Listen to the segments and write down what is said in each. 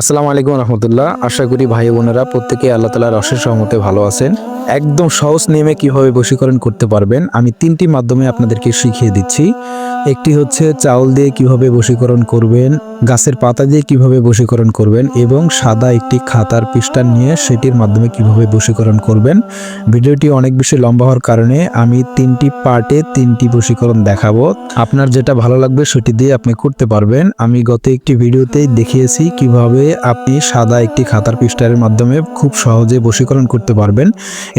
আসসালামু আলাইকুম রহমতুল্লাহ। আশা করি ভাই বোনেরা প্রত্যেকে আল্লাহ তালার অশেষ সহমতে ভালো আছেন। একদম সহজ নিয়মে কীভাবে বশীকরণ করতে পারবেন, আমি তিনটি মাধ্যমে আপনাদেরকে শিখিয়ে দিচ্ছি। একটি হচ্ছে চাউল দিয়ে কীভাবে বশীকরণ করবেন, গাছের পাতা দিয়ে কীভাবে বশীকরণ করবেন এবং সাদা একটি খাতার পৃষ্ঠা নিয়ে সেটির মাধ্যমে কীভাবে বশীকরণ করবেন। ভিডিওটি অনেক বেশি লম্বা হওয়ার কারণে আমি তিনটি পার্টে তিনটি বশীকরণ দেখাবো। আপনার যেটা ভালো লাগবে সেটি দিয়ে আপনি করতে পারবেন। আমি গত একটি ভিডিওতেই দেখিয়েছি কীভাবে আপনি সাদা একটি খাতার পৃষ্ঠার মাধ্যমে খুব সহজে বশীকরণ করতে পারবেন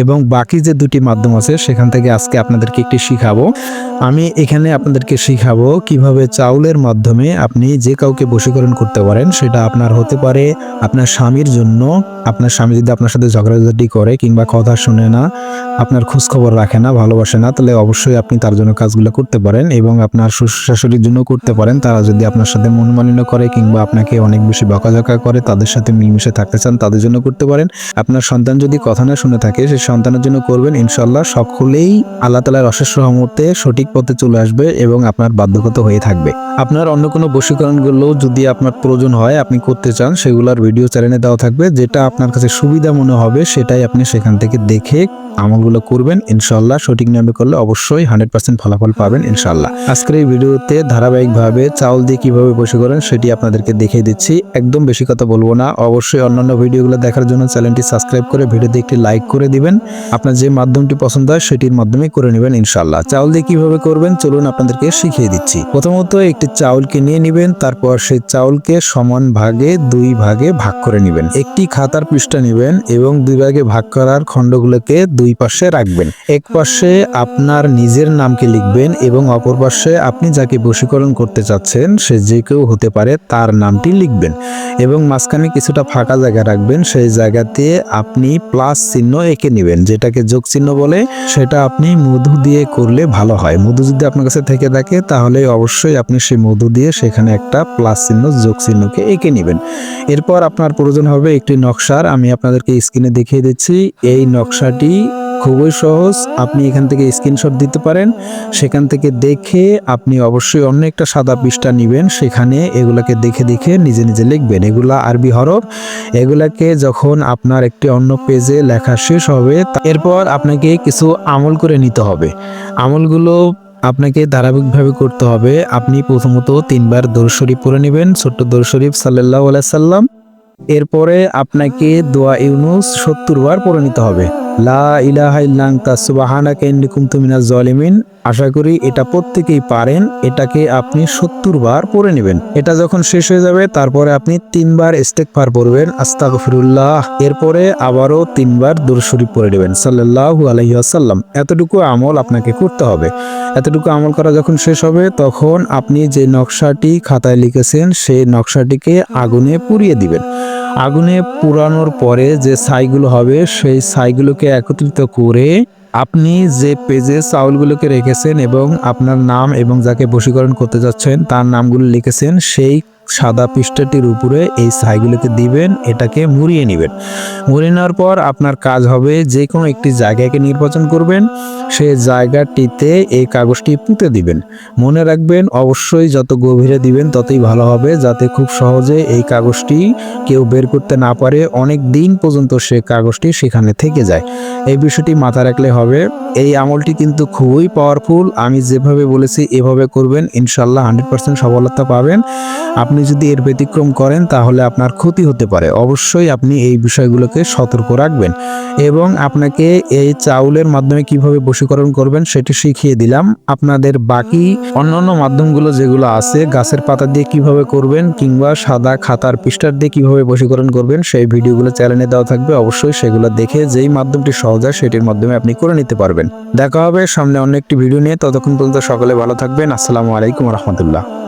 এবং বাকি যে দুটি মাধ্যম আছে, সেখান থেকে আজকে আপনাদেরকে একটি শিখাবো। আমি এখানে আপনাদেরকে শিখাবো কীভাবে চাউলের মাধ্যমে আপনি যে কাউকে বশীকরণ করতে পারেন, সেটা আপনার হতে পারে আপনার স্বামীর জন্য। আপনার স্বামী যদি আপনার সাথে ঝগড়াঝাটি করে কিংবা কথা শুনে না আপনার খোঁজ খবর রাখে না, ভালোবাসে না, তাহলে অবশ্যই আপনি তার জন্য কাজগুলো করতে পারেন এবং আপনার শ্বশুর শাশুড়ির জন্য করতে পারেন। তারা যদি আপনার সাথে মনমালিন্য করে কিংবা আপনাকে অনেক বেশি বকাঝকা করে, তাদের সাথে মিলমিশে থাকতে চান, তাদের জন্য করতে পারেন। আপনার সন্তান যদি কথা না শুনে থাকে, সেই সন্তানের জন্য করবেন ইনশাল্লাহ সকলেই আল্লাহ তালার অশেষ রহমতে সঠিক পথে চলে আসবে এবং আপনার বাধ্যগত হয়ে থাকবে। আপনার অন্য কোনো বশীকরণগুলো যদি আপনার প্রয়োজন হয়, আপনি করতে চান, সেগুলোর ভিডিও চ্যানেলে দেওয়া থাকবে। যেটা আপনার কাছে সুবিধা মনে হবে, সেটাই আপনি সেখান থেকে দেখে আমলগুলো করবেন, ইনশাল্লাহ। সঠিক নিয়মে করলে অবশ্যই হান্ড্রেড পার্সেন্ট ফলাফল পাবেন, ইনশাল্লাহ। আজকের এই ভিডিওতে ধারাবাহিকভাবে চাউল দিয়ে কীভাবে বসে করেন সেটি আপনাদেরকে দেখিয়ে দিচ্ছি। একদম বেশি কথা বলব না। অবশ্যই অন্যান্য ভিডিওগুলো দেখার জন্য চ্যানেলটি সাবস্ক্রাইব করে ভিডিওতে একটি লাইক করে দিবেন। আপনার যে মাধ্যমটি পছন্দ হয় সেটির মাধ্যমে করে নেবেন, ইনশাল্লাহ। চাউল দিয়ে কীভাবে করবেন চলুন আপনাদেরকে শিখিয়ে দিচ্ছি। প্রথমত একটি চাউলকে নিয়ে নেবেন, তারপর সেই চাউলকে সমান ভাগে দুই ভাগে ভাগ করে নেবেন। একটি খাতার পৃষ্ঠা নেবেন এবং দুই ভাগে ভাগ করার খণ্ডগুলোকে দুই পাশে রাখবেন। এক পাশে আপনার নিজের নামকে লিখবেন এবং অপর পাশে আপনি যাকে বশীকরণ করতে চাচ্ছেন, সে যে কেউ হতে পারে তার নামটি লিখবেন এবং মাঝখানে কিছুটা ফাঁকা জায়গা রাখবেন। সেই জায়গাতে আপনি প্লাস চিহ্ন এঁকে নেবেন, যেটাকে যোগ চিহ্ন বলে। সেটা আপনি মধু দিয়ে করলে ভালো হয়। মধু যদি আপনার কাছে থেকে থাকে, তাহলে অবশ্যই আপনি সেই মধু দিয়ে সেখানে একটা প্লাস চিহ্ন, যোগ চিহ্নকে এঁকে নেবেন। এরপর আপনার প্রয়োজন হবে একটি নকশার। আমি আপনাদেরকে স্ক্রিনে দেখিয়ে দিচ্ছি। এই নকশাটি খুবই সহজ। আপনি এখান থেকে স্ক্রিনশট দিতে পারেন। সেখান থেকে দেখে আপনি অবশ্যই অন্য একটা সাদা পৃষ্ঠা নেবেন। সেখানে এগুলাকে দেখে দেখে নিজে নিজে লিখবেন। এগুলা আরবি হরফ। এগুলাকে যখন আপনার একটি অন্য পেজে লেখা শেষ হবে, এরপর আপনাকে কিছু আমল করে নিতে হবে। আমলগুলো আপনাকে ধারাবাহিকভাবে করতে হবে। আপনি প্রথমত তিনবার দরুদ শরীফ পড়ে নেবেন। ছোট্ট দরুদ শরীফ সাল্লাহ সাল্লাম। এরপরে আপনাকে দোয়া ইউনুস সত্তর বার পড়ে নিতে হবে। লা ইলাহা ইল্লাং তাসবাহানাকা ইন্নী কুনতু মিনাজ আশা করি এটা প্রত্যেকেই পারেন, এটাকে আপনি সত্তর বার পড়ে নেবেন। এটা যখন শেষ হয়ে যাবে, তারপরে আপনি তিনবার ইস্তেগফার পড়বেন, আস্তাগফিরুল্লাহ। এরপরে আবারও তিনবার দরুদ শরীফ পড়ে নেবেন, সাল্লাল্লাহু আলাইহি ওয়াসাল্লাম। এতটুকু আমল আপনাকে করতে হবে। এতটুকু আমল করা যখন শেষ হবে, তখন আপনি যে নকশাটি খাতায় লিখেছেন, সেই নকশাটিকে আগুনে পুড়িয়ে দিবেন। আগুনে পুরানোর পরে যে ছাইগুলো হবে, সেই ছাইগুলোকে একত্রিত করে আপনি যে পেজে চাউলগুলোকে রেখেছেন এবং আপনার নাম এবং যাকে বশীকরণ করতে যাচ্ছেন, তার নামগুলো লিখেছেন, সেই সাদা পৃষ্ঠাটির উপরে এই ছাইগুলোকে দিবেন, এটাকে মুড়িয়ে নেবেন। মুড়িয়ে নেওয়ার পর আপনার কাজ হবে যে কোনো একটি জায়গাকে নির্বাচন করবেন সেই জায়গাটিতে এই কাগজটি পুঁতে দিবেন। মনে রাখবেন, অবশ্যই যত গভীরে দিবেন ততই ভালো হবে, যাতে খুব সহজে এই কাগজটি কেউ বের করতে না পারে, অনেক দিন পর্যন্ত সে কাগজটি সেখানে থেকে যায়। এই বিষয়টি মাথা রাখলে হবে। এই আমলটি কিন্তু খুবই পাওয়ারফুল আমি যেভাবে বলেছি এভাবে করবেন ইনশাল্লাহ হান্ড্রেড পার্সেন্ট সফলতা পাবেন। আপনি যদি এর ব্যতিক্রম করেন, তাহলে আপনার ক্ষতি হতে পারে। অবশ্যই আপনি এই বিষয়গুলোকে সতর্ক রাখবেন এবং আপনাকে এই চাউলের মাধ্যমে কীভাবে বশীকরণ করবেন, সেটি শিখিয়ে দিলাম। আপনাদের বাকি অন্যান্য মাধ্যমগুলো যেগুলো আছে, গাছের পাতা দিয়ে কীভাবে করবেন কিংবা সাদা খাতার পৃষ্ঠার দিয়ে কীভাবে বশীকরণ করবেন, সেই ভিডিওগুলো চ্যানেলে দেওয়া থাকবে। অবশ্যই সেগুলো দেখে যেই মাধ্যমটি সহজ হয়, সেটির মাধ্যমে আপনি করে নিতে পারবেন। দেখা হবে সামনে অন্য একটি ভিডিও নিয়ে। ততক্ষণ পর্যন্ত সকলে ভালো থাকবেন। আসসালামু আলাইকুম রহমতুল্লাহ।